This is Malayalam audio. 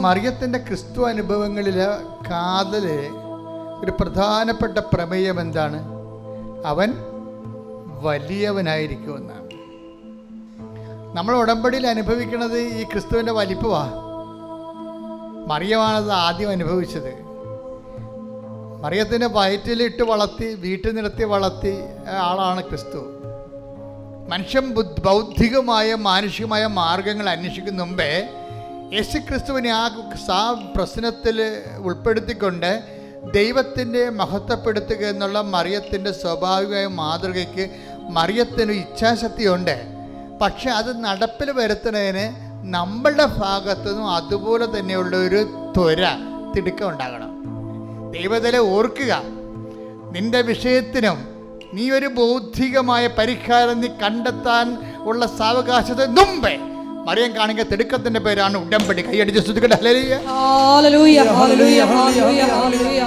മറിയത്തിന്റെ ക്രിസ്തു അനുഭവങ്ങളിലെ കാതൽ ഒരു പ്രധാനപ്പെട്ട പ്രമേയം എന്താണ്? അവൻ വലിയവനായിരിക്കുമെന്നാണ് നമ്മൾ ഉടമ്പടിയിൽ അനുഭവിക്കുന്നത് ഈ ക്രിസ്തുവിന്റെ വലിപ്പമാണ് മറിയമാണത് ആദ്യം അനുഭവിച്ചത്. മറിയത്തിന്റെ വയറ്റിലിട്ട് വളർത്തി വീട്ടിൽ നിർത്തി വളർത്തി ആളാണ് ക്രിസ്തു. മനുഷ്യൻ ബുദ്ധ ബൗദ്ധികമായ മാനുഷികമായ മാർഗങ്ങൾ അന്വേഷിക്കുന്ന മുമ്പേ യേശു ക്രിസ്തുവിനെ ആ സാ പ്രശ്നത്തിൽ ഉൾപ്പെടുത്തിക്കൊണ്ട് ദൈവത്തിന്റെ മഹത്വപ്പെടുത്തുക എന്നുള്ള മറിയത്തിന്റെ സ്വാഭാവികമായ മാതൃകയ്ക്ക് മറിയത്തിന് ഇച്ഛാശക്തിയുണ്ട്. പക്ഷെ അത് നടപ്പിൽ വരുത്തുന്നതിന് നമ്മളുടെ ഭാഗത്തുനിന്നും അതുപോലെ തന്നെയുള്ള ഒരു ത്വര തിടുക്കം ഉണ്ടാകണം. ദൈവത്തിലെ ഓർക്കുക നിന്റെ വിഷയത്തിനും നീ ഒരു ബൗദ്ധികമായ പരിഹാരം നീ കണ്ടെത്താൻ ഉള്ള സാവകാശത്തിന് മുമ്പേ മറിയം കാണുക തിടുക്കത്തിന്റെ പേരാണ് ഉടമ്പടി കൈയടിച്ച് ശ്രുതിക്കട്ടെ ഹല്ലേലൂയ. Hallelujah hallelujah hallelujah